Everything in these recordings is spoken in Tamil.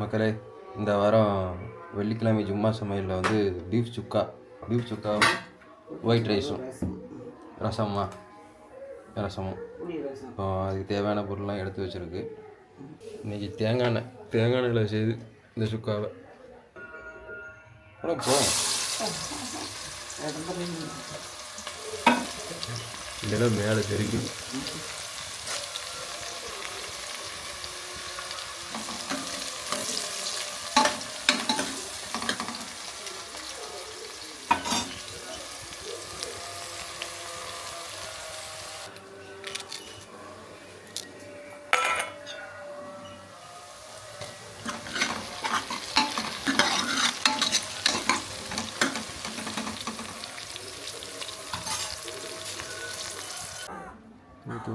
மக்களே இந்த வாரம் வெள்ளிக்கிழமை ஜும்மா சமையலில் வந்து பீஃப் சுக்கா. பீஃப் சுக்காவும் ஒயிட் ரைஸும் ரசமா ரசமும். இப்போ அதுக்கு தேவையான பொருள்லாம் எடுத்து வச்சுருக்கு. இன்றைக்கி தேங்காய் எண்ணெய் தேங்காய் எண்ணெயில் செய்து இந்த சுக்காவை. அப்புறம் போ. இதெல்லாம் மேலே தெரிக்கும்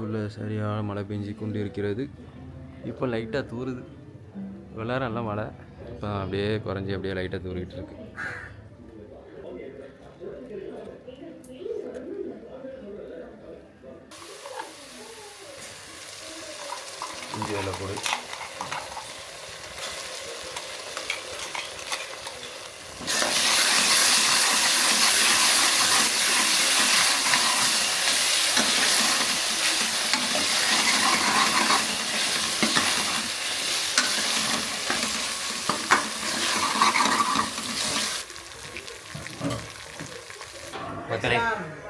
உள்ள சரியான மழை பெஞ்சு கொண்டு இருக்கிறது. இப்போ லைட்டாக தூறுது விளாட்ற நல்லா மழை. இப்போ அப்படியே குறைஞ்சி அப்படியே லைட்டாக தூறிகிட்டு இருக்கு. இந்தியாவில் போடு.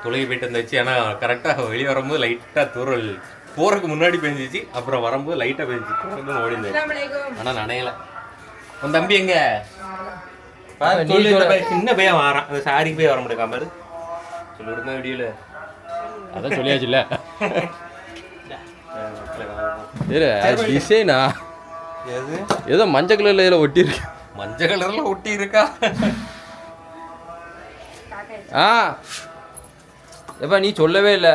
தொழுகை போயிட்டு வந்துச்சு. ஆனால் கரெக்டாக வெளியே வரும்போது லைட்டாக தூரல் போறதுக்கு முன்னாடி பெஞ்சிச்சு அப்புறம் வரும்போது லைட்டாக பெஞ்சிச்சு. ஓடி இருந்துச்சு ஆனால் நனையல உன் தம்பி எங்க? சின்ன பையன் வாரான். அந்த சாரிக்கு போய் வர முடியும் பாரு. சொல்லி விடுங்க வீடியோல. அதான் சொல்லியாச்சுல்ல. டிசைனா எது? ஏதோ மஞ்சள் கலரில் இதில் ஒட்டியிருக்கு. மஞ்சள் கலர்ல ஒட்டி இருக்கா ஆ. எப்பா நீ சொல்லவே இல்லை.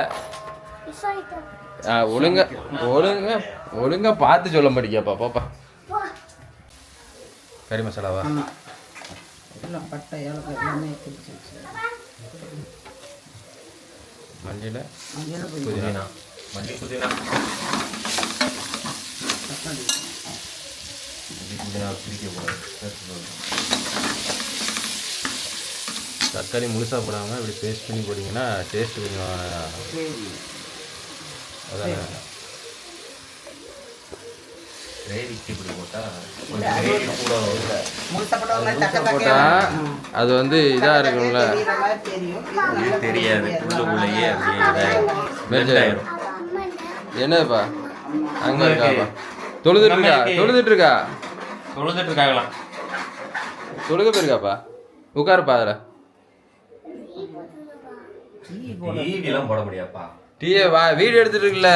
ஆ ஒழுங்கா ஒழுங்கா ஒழுங்கா பார்த்து சொல்ல மாட்டேங்கப்பா பாப்பா. கறி மசாலாவா? எல்லாம் பட்டை ஏலக்காய் எல்லாமே வச்சு மஞ்சள் புதினா. மஞ்சள் புதினா. தக்காளி. புதினா பிரிக்க கூடாது தக்காளி முழுசாக போடாமல் இப்படி பேஸ்ட் பண்ணி போட்டிங்கன்னா டேஸ்ட் கொஞ்சம் அதான்? அது வந்து இருக்கும்ல. இது நல்லா தெரியாது. உள்ளுக்குள்ளேயே. என்னப்பா? அங்கே இருக்காப்பா? தொழுதுட்டு இருக்கா தொழுதுட்டு இருக்கா. தொழுதுட்டு இருக்காங்களாம் தொழுக போயிருக்காப்பா? உட்காருப்பா அதில். டிவி எல்லாம் போட முடியாப்பா டீயே வா வீடியோ எடுத்துட்டு இருக்குல்ல.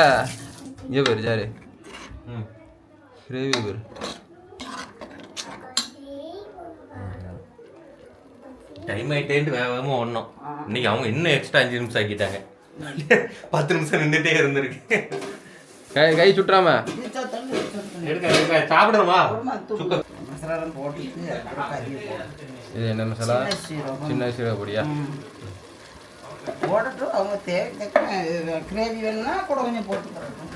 இங்கே பேர் ஜாரு. ம். கிரேவி பேர். டைம் ஆயிட்டேன்ட்டு வேக வேகமாக ஒன்றும் இன்னைக்கு அவங்க இன்னும் எக்ஸ்ட்ரா அஞ்சு நிமிஷம் ஆக்கிட்டாங்க. பத்து நிமிஷம் நின்றுட்டே இருந்திருக்கு. கை கை சுட்டுறாம. சாப்பிடுமா. இது என்ன மசாலா. சின்ன சீரக பொடியா? ம். போடட்டும் அவங்க தேவைக்கு கிரேவி வேணும்னா கூட கொஞ்சம் போட்டுக்கிறோம்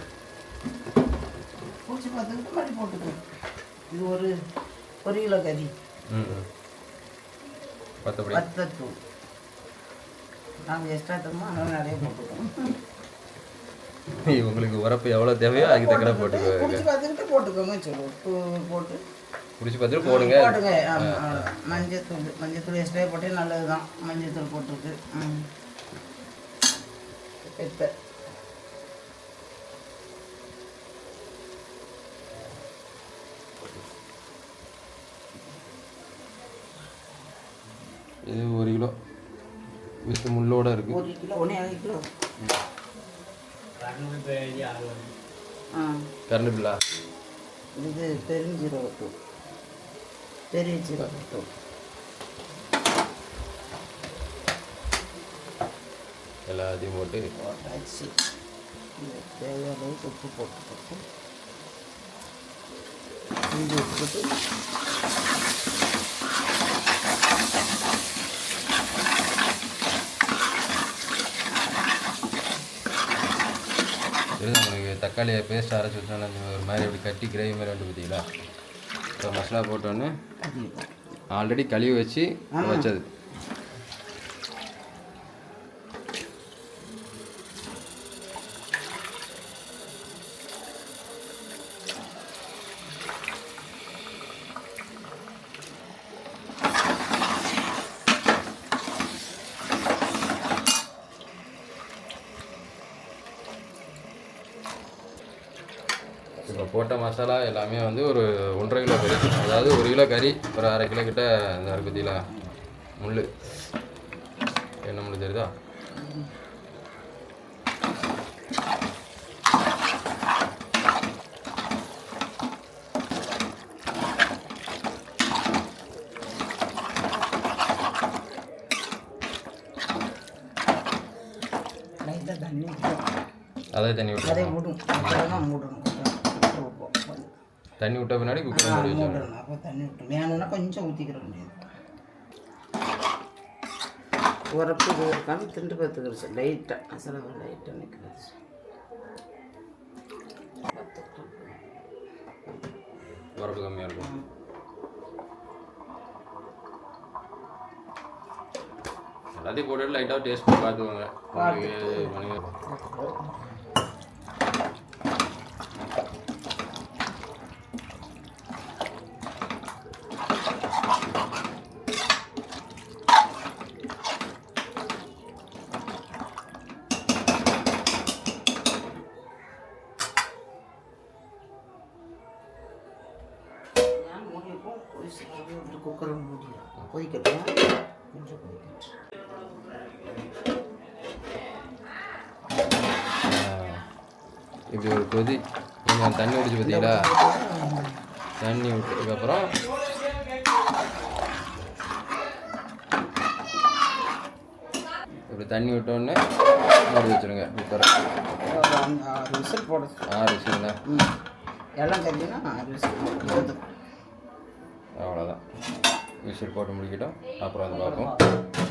பூச்சி பார்த்துக்கிட்டு மாதிரி போட்டுக்கணும் இது ஒரு ஒரு கிலோ கறி. பத்தத்தூள். நாங்கள் எக்ஸ்ட்ரா தருமோ அதனால நிறைய போட்டுக்கோம் உங்களுக்கு உரப்பு எவ்வளோ தேவையோ அதுக்கு தக்கன போட்டுக்கோங்க. பூச்சி பார்த்துக்கிட்டு போட்டுக்கோங்க சொல்லு உப்பு போட்டு. பிடிச்சி பார்த்துட்டு போடுங்க. அவ்வளவுதான். மஞ்சத்தூள். மஞ்சத்தூள் எக்ஸ்ட்ரா போட்டே நல்லது தான் மஞ்சத்தூள் போட்டிருக்கு. பெத்த இது ஒரு கிலோ. வித்து முள்ளோட இருக்கு. ஒரு கிலோ ஒன்றே கிலோ. கரண்ட் பில்லா இது பெருஞ்சீரகத்தூள். பெரிய ஜீரகத்தூள். எல்லாத்தையும் போட்டு போட்டாச்சு தேவையான உப்பு போட்டு போட்டு இஞ்சி உங்களுக்கு தக்காளியை பேஸ்ட் அரைச்சி வச்சோன்னா ஒரு மாதிரி அப்படி கட்டி கிரேவி மாதிரி வந்து பார்த்தீங்களா? இப்போ மசாலா போட்டோன்னே ஆல்ரெடி கழுவி வச்சு வச்சது இப்போ போட்ட மசாலா எல்லாமே வந்து ஒரு ஒன்றரை கிலோ கறி. அதாவது ஒரு கிலோ கறி ஒரு அரை கிலோ கிட்ட இந்த அரைப்பத்தியில் முள் என்ன முள் தெரியுதா? அதே தண்ணி விட்டு அதை மூடணும் கொஞ்சம் தண்ணி விட்ட பின்னாடி குக்கர் மூடி வச்சிடணும். அப்போ தண்ணி விட்டு வேணும்னா கொஞ்சம் ஊற்றிக்கிற முடியாது உரப்பு இது இருக்கான்னு திண்டு பார்த்துக்கிறது லைட்டாக மசாலா லைட்டாக நிற்கிறது வரப்பு கம்மியாக இருக்கும். எல்லாத்தையும் போட்டு லைட்டாக டேஸ்ட் பார்த்துக்கோங்க உங்களுக்கு மணி குக்கரை மூடிடும் கொதிக்கட்டும் கொஞ்சம் கொதிக்கட்டும் இப்படி ஒரு கொதி. கொஞ்சம் தண்ணி ஊற்றிச்சு பார்த்தீங்களா தண்ணி விட்டதுக்கப்புறம் இப்படி தண்ணி விட்டோடனே மூடி வச்சுருங்க. குக்கரை ஆறு விசில் போட ஆறு ம் எல்லாம் கறினா ஆறு விசில் போதும் அவ்வளோதான் விசில் போட்டு முடிக்கட்டும். அப்புறம் வந்து பார்ப்போம்.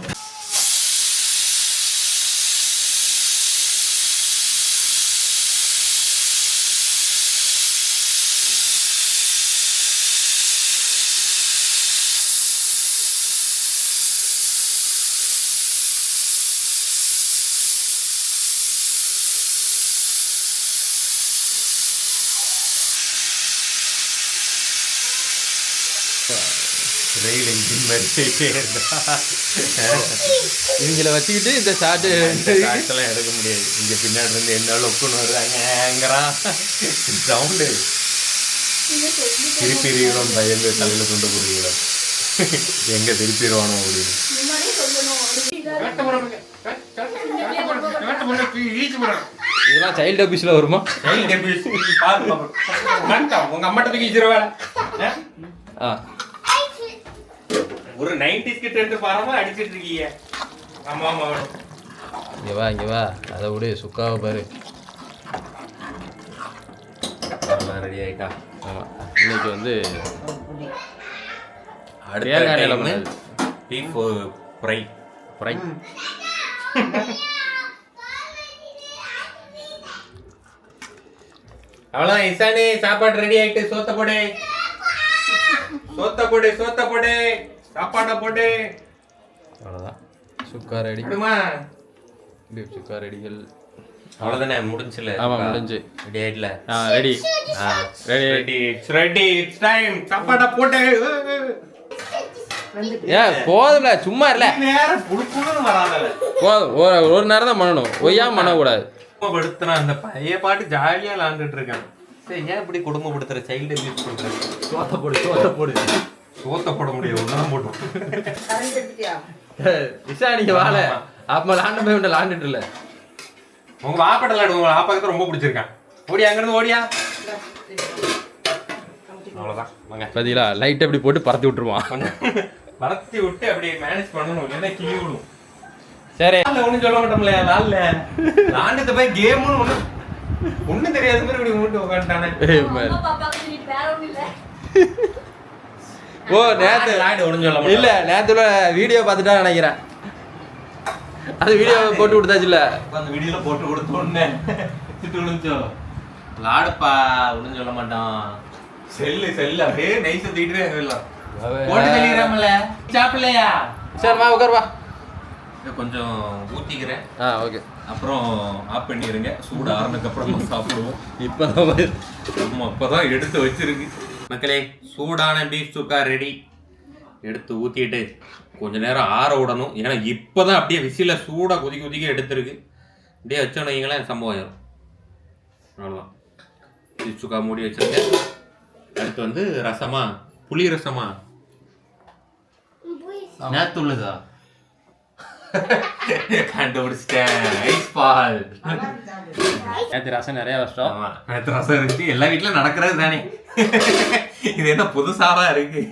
ரயில் இன்ஜின் மாதிரி போயிட்டே இருந்தா. இவங்கள வச்சுக்கிட்டு இந்த ஷார்ட்டு காட்டெல்லாம் எடுக்க முடியாது. இங்க பின்னாடி இருந்து என்ன லொக்குன்னு வருவாங்கிறான் சவுண்டு திருப்பிடுவோம் பயந்து தலையில துண்டு போடுவீங்களா எங்க திருப்பிடுவானோ அப்படின்னு. இதெல்லாம் சைல்டு ஆஃபீஸில் வருமா? உங்க அம்மாட்ட தூக்கி ஆ. ஒரு நைன்டிஸ் கிட்ட எடுத்து பாருங்க அடிச்சிட்டு இருக்கீங்க. ஆமா ஆமா இங்கே வா இங்கே வா. அதை விடு சுக்காவை பாரு. ரெடி ஆயிட்டா. ஆமாம் இன்னைக்கு வந்து அடுத்த. பீஃப் ஃப்ரை ஃப்ரை அவ்வளோதான் இசானி சாப்பாடு ரெடி ஆயிட்டு சோத்த போடு. சோத்த போடு சோத்த போடு. சாப்பாடை போடு அவ்வளோதான் சுக்கா ரெடி சுக்கா ரெடிகள் அவ்வளோதானே முடிஞ்சுல. ஆமாம் முடிஞ்சு. ரெடி ஆயிடல ஆ ready Ready. Ready it's ready it's time சாப்பாடை போட்டு. ஏன் போதும்ல சும்மா இல்லை போதும் ஒரு ஒரு நேரம் தான் பண்ணணும். ஒய்யாம பண்ணக்கூடாது. குடும்பப்படுத்துறான் அந்த பைய பாட்டு ஜாலியா விளாண்டுட்டு இருக்கான். சரி ஏன் இப்படி குடும்பப்படுத்துற? சைல்டு அபியூஸ் பண்ற. சோத்த போடு சோத்த போடு. சோத்த போட முடியும் ஒன்றும் எடுத்துட்டியா விஷா நீங்க வாழ. அப்ப லாண்ட போய் உண்ட லாண்டுட்டு இல்ல உங்க வாப்பாட்ட விளாடு உங்க வாப்பாக்கு ரொம்ப பிடிச்சிருக்கான். ஓடியா அங்கிருந்து ஓடியா? அவ்வளவுதான். வாங்க. பாத்தீங்களா லைட் அப்படி போட்டு பறத்தி விட்டுருவான். வளர்த்தி விட்டு அப்படியே மேனேஜ் பண்ணணும் இல்லைன்னா கிளி விடும் சரி ஒன்றும் சொல்ல மாட்டோம்ல நாளில் லாண்டுக்கு போய் கேம்னு ஒன்றும் ஒன்றும் தெரியாத மாதிரி இப்படி மூட்டு உட்காந்துட்டானே. ஓ நேத்து இல்ல நேத்துல வீடியோ பார்த்துட்டா நினைக்கிறேன். அது வீடியோ போட்டு கொடுத்தாச்சு இல்ல அந்த வீடியோல போட்டு கொடுத்தோன்னே திட்டு விழுந்துச்சோ? லாடுப்பா ஒன்றும் சொல்ல மாட்டான் செல்லு செல்லு அப்படியே நைஸ் தூக்கிட்டு போயிடலாம் போட்டு தெளிக்கிறாமல சாப்பிடலையா? சரி வா உட்கார் வா. கொஞ்சம் ஊத்திக்கிறேன். ஆ ஓகே. அப்புறம் ஆஃப் பண்ணிடுங்க சூடு ஆறுனதுக்கு அப்புறமா சாப்பிடுவோம் இப்போ ஆமா இப்பதான் எடுத்து வச்சிருக்கு. மக்களே சூடான பீஃப் சுக்கா ரெடி எடுத்து ஊத்திட்டு கொஞ்ச நேரம் ஆற விடணும். ஏன்னா இப்பதான் அப்படியே விசில சூடா கொதிக்க கொதிக்க எடுத்திருக்கு. அப்படியே வச்சோன்னு வைங்களேன் சம்பவம் ஆயிரும். அவ்வளோதான் பீஃப் சுக்கா மூடி வச்சிருக்கேன். அடுத்து வந்து ரசமா? புளி ரசமா. நேத்துள்ளதா? கண்டுபிடிச்சிட்டேன். ஐஸ் பால். நேற்று ரசம் நிறைய ஆமா. நேத்து ரசம் இருந்துச்சு. எல்லா வீட்லயும் நடக்கிறது தானே. இது என்ன புதுசாவா இருக்கு?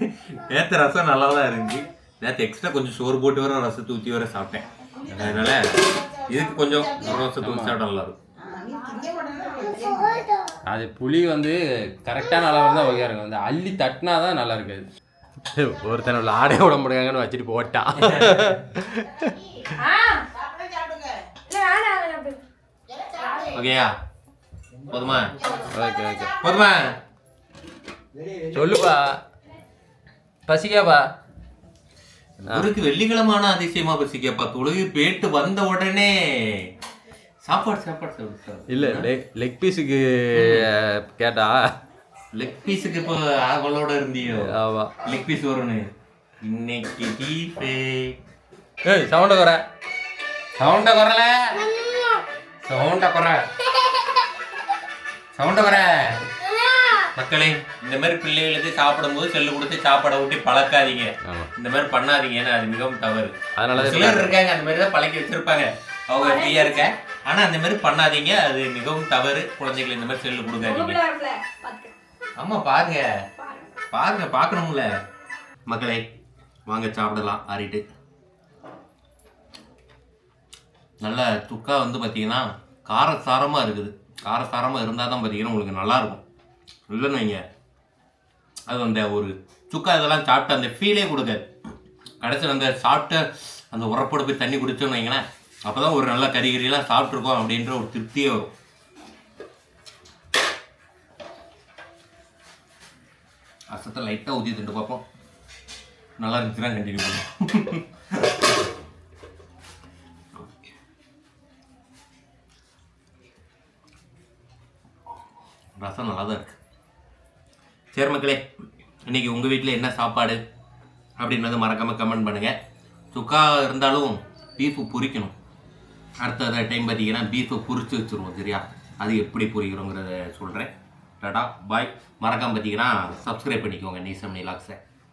நேத்து ரசம் நல்லா தான் இருந்துச்சு. நேத்து எக்ஸ்ட்ரா கொஞ்சம் சோறு போட்டு வர ரசத்தை ஊற்றி வர சாப்பிட்டேன். அதனால இதுக்கு கொஞ்சம் ரசத்தை ஊற்றி சாப்பிட்டா நல்லா இருக்கும் அது புளி வந்து கரெக்டான அளவு தான் வகையாக இருக்கும். அந்த அள்ளி தட்டினா தான் நல்லா இருக்காது ஒருத்தன் உள்ள ஆடே விட முடியாங்கன்னு வச்சுட்டு போட்டான் ஓகேயா? போதுமா? Okay okay. போதுமா? சொல்லுப்பா. பசிக்காப்பா? குருக்கு வெள்ளிக்கிழமான அதிசயமா பசிக்கப்பா? தொழுகை பேட்டு வந்த உடனே. சாப்பாடு சாப்பாடு சாப்பிடு சாப்பிடு. இல்லை லெக் லெக் பீஸுக்கு கேட்டா லெக் பீஸுக்கு இப்போ அவளோட இருந்தியோ? ஆமாம் லெக் பீஸ் வரும்னு. இன்னைக்கு டீஃபே ஏய் சவுண்டை குறை. சவுண்ட குறல? சவுண்ட குற. சவுண்ட குற. மக்களே இந்த மாதிரி பிள்ளைகளுக்கு சாப்பிடும்போது செல்லு கொடுத்து சாப்பாடை ஊட்டி பழக்காதீங்க. ஆமாம் இந்த மாதிரி பண்ணாதீங்க. ஏன்னா அது மிகவும் தவறு. அதனால தான் சிலர் இருக்காங்க அந்த மாதிரி தான் பழக்கி வச்சிருப்பாங்க. அவங்க ஃப்ரீயா இருக்க. ஆனா அந்த மாதிரி பண்ணாதீங்க. அது மிகவும் தவறு. குழந்தைகள் இந்த மாதிரி செல்லு கொடுக்காதீங்க. ஆமா பாருங்க. பாருங்க. பார்க்கணும்ல. மக்களே வாங்க சாப்பிடலாம் ஆறிட்டு. நல்ல துக்கா வந்து பார்த்தீங்கன்னா காரசாரமாக இருக்குது. காரசாரமாக இருந்தால் தான் பார்த்தீங்கன்னா உங்களுக்கு நல்லா இருக்கும் இல்லைன்னு வைங்க. அது அந்த ஒரு சுக்கா இதெல்லாம் சாப்பிட்டு அந்த ஃபீலே கொடுக்காது. கடைசியில் அந்த சாப்பிட்ட அந்த உரப்போட போய் தண்ணி குடிச்சோன்னு வைங்களேன் அப்போ தான் ஒரு நல்ல கறி கறியெல்லாம் சாப்பிட்ருக்கோம் அப்படின்ற ஒரு திருப்தியே வரும். அசத்தை லைட்டாக ஊதி திண்டு பார்ப்போம் நல்லா இருந்துச்சுன்னா கண்டினியூ பண்ணுவோம் ரசம் நல்லா தான் இருக்கு. சரி மக்களே இன்னைக்கு உங்கள் வீட்டில் என்ன சாப்பாடு அப்படின்றத மறக்காமல் கமெண்ட் பண்ணுங்கள் சுக்கா இருந்தாலும் பீஃபு பொரிக்கணும் அடுத்த டைம் பார்த்தீங்கன்னா பீஃபை பொரித்து வச்சுருவோம் சரியா? அது எப்படி பொரிக்கிறோங்கிறத சொல்கிறேன் டாடா பாய். மறக்காம பார்த்தீங்கன்னா சப்ஸ்கிரைப் பண்ணிக்கோங்க. நீசம் நிலாக்ஸை